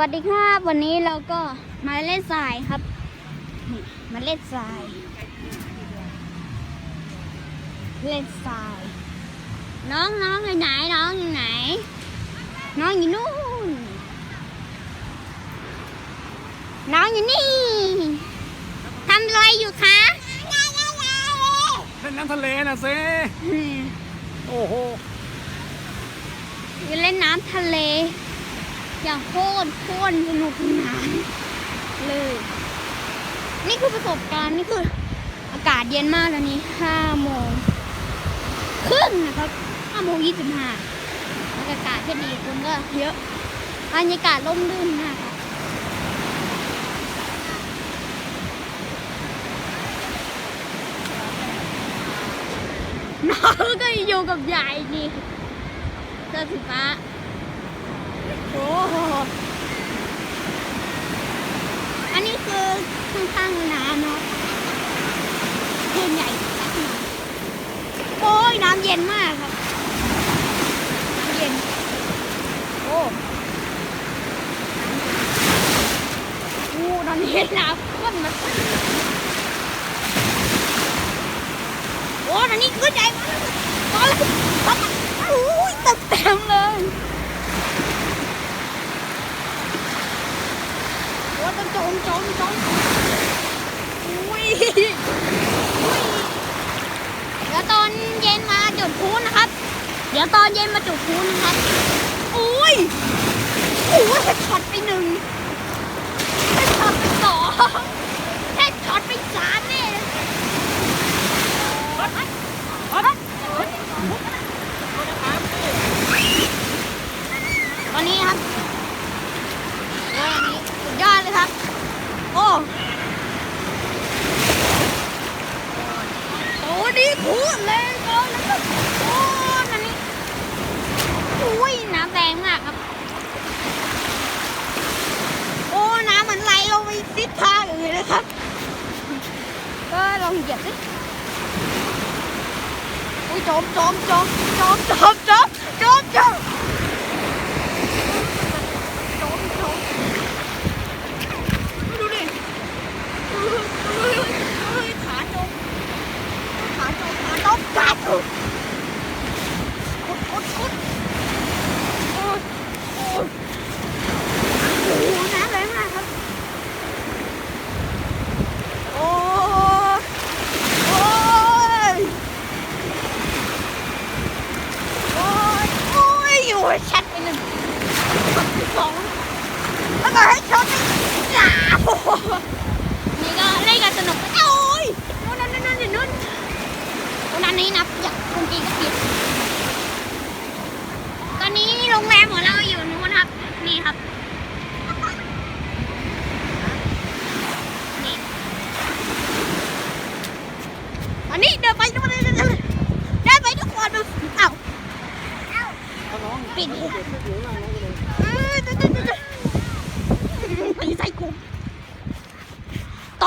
วัสดีครับวันนี้เราก็มาเล่นทรายครับนี่มาเล่นทราย เล่นทราย น้องน้องอยู่ไหนน้องอยู่ไหน น้องอยู่นู่น น้องอยู่นี่ทำอะไรอยู่คะเล่นน้ำทะเลนะเซอืมโอ้โหอยู่เล่นน้ำทะเล อย่างโคตรโคตรสนุกสนานเลย นี่คือประสบการณ์นี่คืออากาศเย็นมากตอนนี้ห้าโมงครึ่งนะครับห้าโมงยี่สิบห้าบรรยากาศก็ดีคนก็เยอะบรรยากาศร่มรื่นมากน้องก็อยู่กับยายนี่เสื้อสีฟ้า โอ้โห อันนี้คือข้างๆน้ำเนาะคลื่นใหญ่สักหน่อยโอ้ยน้ำเย็นมากครับ น้ำเย็น โอ้โหต อนนี้น้ำข้นมาโอ้นนี้ขึ้นใหญ่มากตอนแรกตอนแรกโอ้ยเต็มเลยโอ้ต้องจมจมจมอุ้ยอุ้ยเดี๋ยวตอนเย็นมาจุดพลุนะครับ เดี๋ยวตอนเย็นมาจุดพลุนะครับอุ้ยโอ้ยช็อตไปหนึ่งแค่ช็อตไปสอง แค่ช็อตไปสามเนี่ยช็อตช็อน ลองเหยียบดิอุ้ยจมจมจมจมจมจมจมจม อ้ยอยู่ให้ชัดไปหนึ่งสองแล้วก็ให้ช็อตไปสามนี่ก็เล่นกันสนุกโอ้ยนู่นนั่นนั่นนู่นตรงนั้นนี่นับอยากคุณกีก็ผิดตอนนี้ลงแรมของเราอยู่นู้นครับ นี่ครับ นี่ตอนนี้เดินไปเดินไปเดินไปเดินไปทุกคนดูเอ้าปิดเลยเออเดินเดินเดินเดิน ตีใส่กู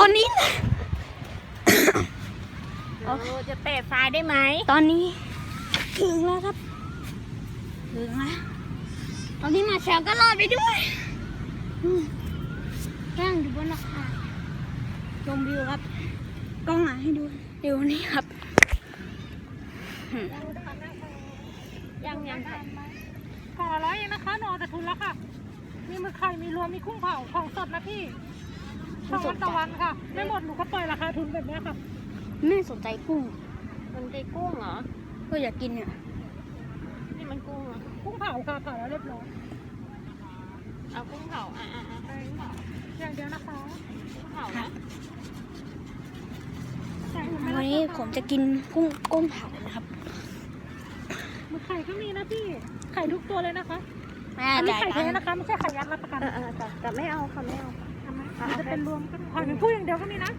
ตอนนี้นะโอ้จะเตะทรายได้ไหมตอนนี้ ถึงแล้วครับ ถึงแล้ว ตอนนี้มาแชลก็รอดไปด้วยอืมนั่งอยู่บนหลังคาชมวิวครับ กล้องหลังให้ดูวิวนี่ครับอืมยังยังค่ะห่อร้อยเองนะคะนอแต่ทุนแล้วค่ะมีหมึกไข่มีรวมมีกุ้งเผาของสดนะพี่ ของวันตะวันค่ะ ไม่หมดหนูก็ปล่อยราคาทุนแบบเนี้ยค่ะไม่สนใจกุ้งมันไก่กุ้งเหรอ ก็อยากกินเนี่ยนี่มันกุ้งเหรอกุ้งเผาค่ะเผาแล้วเรียบร้อยเอากุ้งเผาอะอะอะกุ้งเผาอย่างเดียวนะคะกุ้งเผานะแต่อื่นไม่วันรับนี้ค่ะผมจะกินกุ้งกุ้งเผานะครับหมึกไข่ก็มีนะพี่ ไข่ทุกตัวเลยนะคะแม่อันนี้จ่ายไข่ตัแท้งค์นะคะ ไม่ใช่ไข่ยัดรับประกัน เออเออแต่แต่ไม่เอาค่ะไม่เอาทำ ไหมมันจะเป็นรวมกันหอยหนึ่งคู่อย่างเดียวก็มีนะ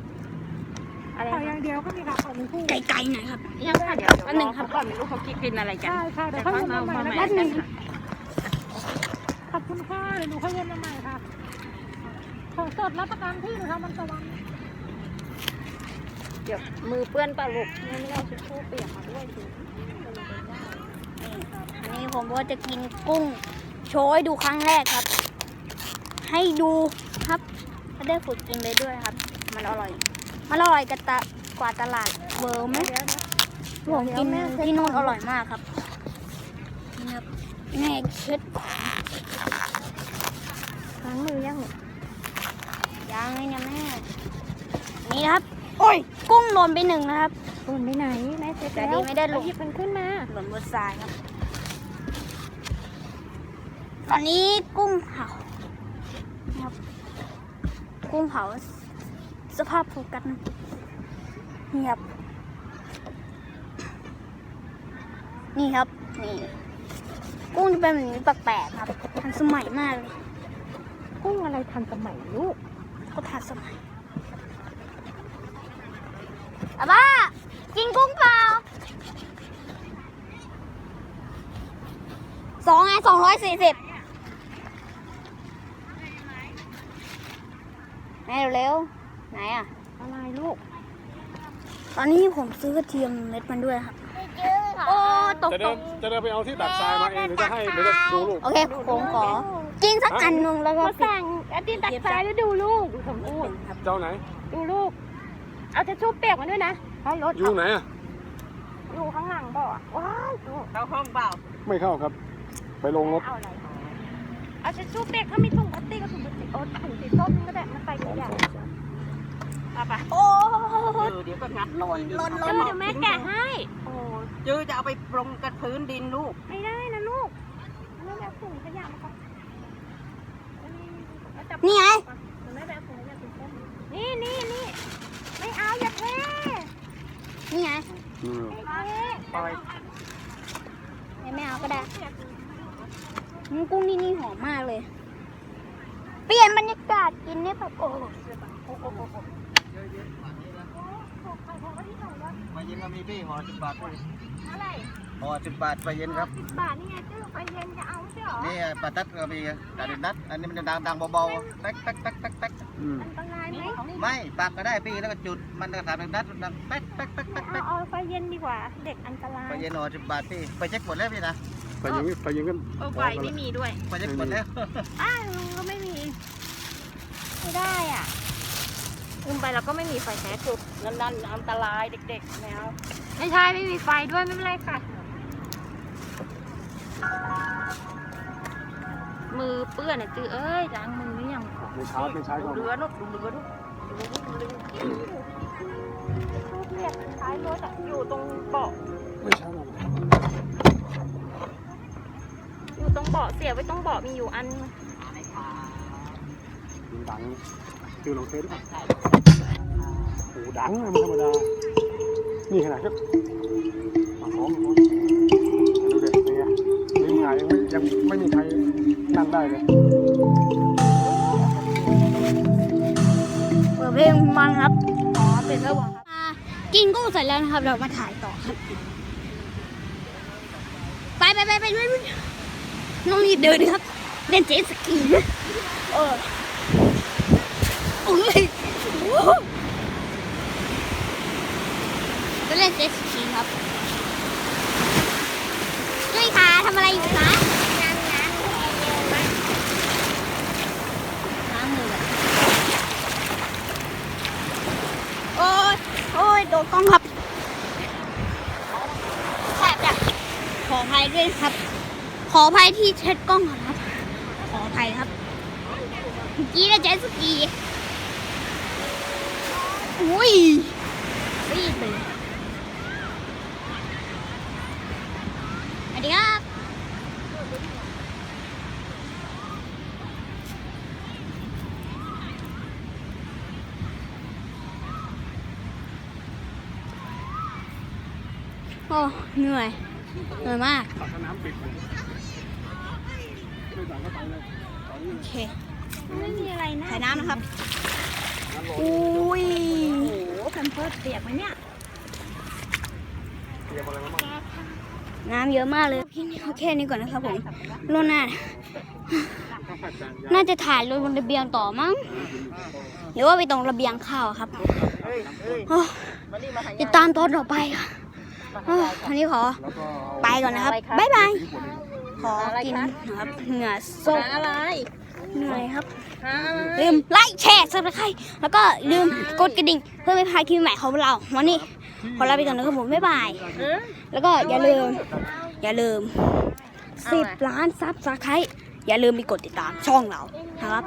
อะไรหอยอย่างเดียวก็มีค่ะหอยหนึ่งคู่ไกลๆหน่อยครับยังค่ะเดี๋ยวอันหนึ่งครับก่อนไม่รู้เขาคิดกินอะไรกันใช่ค่ะเดี๋ยวแต่ค่อยเขาวนมามาใหม่มานะใหม่คะกันค่ะขอบคุณค่ะเดี๋ยวหนูค่อยวนมาใหม่ค่ะของสดรับประกันที่หนูทำมันตะวันเดี๋ยวมือเปื้อนปลาลูกไม่ได้เอาทิชชู่เปียกมาด้วยสิอันนี้ผมก็จะกินกุ้งโชว์ให้ดูครั้งแรกครับ ให้ดูครับ ไม่ได้ฝึกกินเลยด้วยครับ มันอร่อย มันอร่อยกว่าตะกว่าตลาดเวิร์ไหมผมกินที่นู่นอร่อยมากครับนี่ครับแม่เช็ดล้างมือยังยังไงเนี่ยแม่ นี่นะครับ โอ้ย กุ้งหล่นไปหนึ่งนะครับตุนไปไหนแม่เช็ดแต่แล้วดีไม่ได้ลงเอาหยิบมันขึ้นมาหล่นบนทรายครับ ตอนนี้กุ้งเผานะครับ กุ้งเผาสภาพโฟกัสนะนี่ครับ นี่ครับ นี่ กุ้งจะเป็นแบบนี้แปลกๆครับทันสมัยมากเลย กุ้งอะไรทันสมัยลูกเขาทันสมัยอาบ้ากินกุ้งเปล่าสองไงสองร้อยสี่สิบ ไหนเร็วๆไหนอะอะไรลูก ตอนนี้ผมซื้อกระเทียมเม็ดมันด้วยครับ โอ้ตกจะตเดิกนจะเดินไปเอาที่ตักทรายมาเองหรือจะให้หรือจะดูลูก โอเคผมขอ กินสักอันหนึ่งแล้วก็มาสั่งอาทิตย์ตัดสายแล้วดูลูก ดูสมบูรณ์เจ้าไหน ดูลูก เอาจะชูเปียกมาด้วยนะใช้รถอยู่ตรงไหนอะ อยู่ข้างหลังบ่อว้าวดูเข้าห้องเปล่าไม่เข้าครับ ไปลงรถ เอาอะไร เอาจะชูเปียกถ้ามีถุงพลาสติกก็ถุงพลาสติกโอ้ถุงสีส้มก็ได้มันไปกี่อย่างเอาไปโอ้เดี๋ยวก็งัดหล่นหล่นหล่นเดี๋ยวแม่แกะให้โอ้จื้อจะเอาไปปรงกับพื้นดินลูก ไม่ได้นะลูกแม่แบบถุงขยะมาก่อนนี่ไงนี่นี่นี่ไม่เอาอย่าเทนี่ไงไม่เทปล่อยไม่เอาก็ได้ กุ้งที่นี่หอมมากเลย เปลี่ยนบรรยากาศกินเนี่ยแบบโอ้โหไปเย็นก็มีพี่ห่อสิบบาทด้วยอะไรห่อสิบบาทไปเย็นครับสิบบาทนี่ไงจื้อไปเย็นจะเอาไม่ใช่เหรอนี่ปลาตัดก็มีแต่เด็ดนัดอันนี้มันจะดังดังเบาๆแป๊กแป๊กแป๊กแป๊กแป๊กอื มอันตรายไหมไม่ปากก็ได้พี่แล้วก็จุดมันก็ถามเด็ดนัดดังแป๊กแป๊กแป๊กแป๊กเอาแป๊กเอาไฟเย็นดีกว่า เด็กอันตราย ไปเย็นห่อสิบบาทพี่ไปเช็คหมดแล้วพี่นะไปยิงไปยิงกันเออไฟไม่มีด้วยไปเช็คหมดแล้วอ้าวลุงก็ไม่มี ไม่ได้อะลุงไปแล้วก็ไม่มีไฟแช็กจุดนั่นๆอันตรายเด็กๆแมวไม่ใช่ไม่มีไฟด้วยไม่เป็นไรค่ะ มือเปื้อนอะจื้อเอ้ยล้างมือหรือยังไม่ชาร์จไม่ใช้ก่อนเรือนุกเรือนุกลูกเรียกท้ายรถอะอยู่ตรงเบาะไม่ใช้ก่อนอยู่ตรงเบาะเสียบไว้ตรงเบาะมีอยู่อันนึงดังคือลองเทสดูโอ้ดังเลยมันธรรมดานี่ขนาดก็มาพร้อมมาพร้อมดูเด็กเป็นไงลิ้นหายังไม่ยังไม่มีใครนั่งได้เลยเปิดเพลงมันครับอ๋อเป็นระหว่างครับอ่ากินกุ้งเสร็จแล้วนะครับ เรามาถ่ายต่อครับ ไปไปไปไปด้วยน้องรีบเดินนะครับ เล่นเจ็ตสกีเออโอ้ยโอ้โหไปเล่นเจ็ตสกีครับจุ้ยคะทำอะไรอยู่คะล้างล้างล้างมือก่อนโอ้ยโอ้ยโดนกล้องครับแสบจังขออภัย ด้วยครับ ขออภัยที่เช็ดกล้องครับ ขออภัยครับเมื่อกี้นะเจ็ตสกีอุ้ยรีบเลยสวัสดีครับโอ้เหนื่อย เหนื่อยมากตักสนามปิดเลยไม่สั่งก็ไปเลยตอนนี้โอเคไม่มีอะไรนะใส่น้ำนะครับน้ำร้อนอุ้ยโอ้โหแพมเพิร์สเปียกไหมเนี่ยเตรียมอะไรมาบ้างน้ำเยอะมากเลยคลิปนี้เอาแค่นี้ก่อนนะครับผมรนน่าข้าวผัดจานยาน่าจะถ่ายลงบนระเบียงต่อมั้ง หรือว่าไปตรงระเบียงข้าวครับเฮ้ยเฮ้ยโอ้มานี่มาหาติดตามตอนต่อไปค่ะ โอ้วันนี้ขอแล้วก็เอาไปก่อนนะครับ บ๊ายบายขอกินนะครับเหงื่อโซกอะไรเหนื่อยครับลืมไลค์แชร์สับสไครแล้วก็ลืมกดกระดิ่งเพื่อไม่พลาดคลิปใหม่ของเรา วันนี้ขอลาไปก่อนนะครับผม บ๊ายบายแล้วก็อย่าลืม อย่าลืมสิบล้านซับสไครอย่าลืมไปกดติดตามช่องเรานะครับ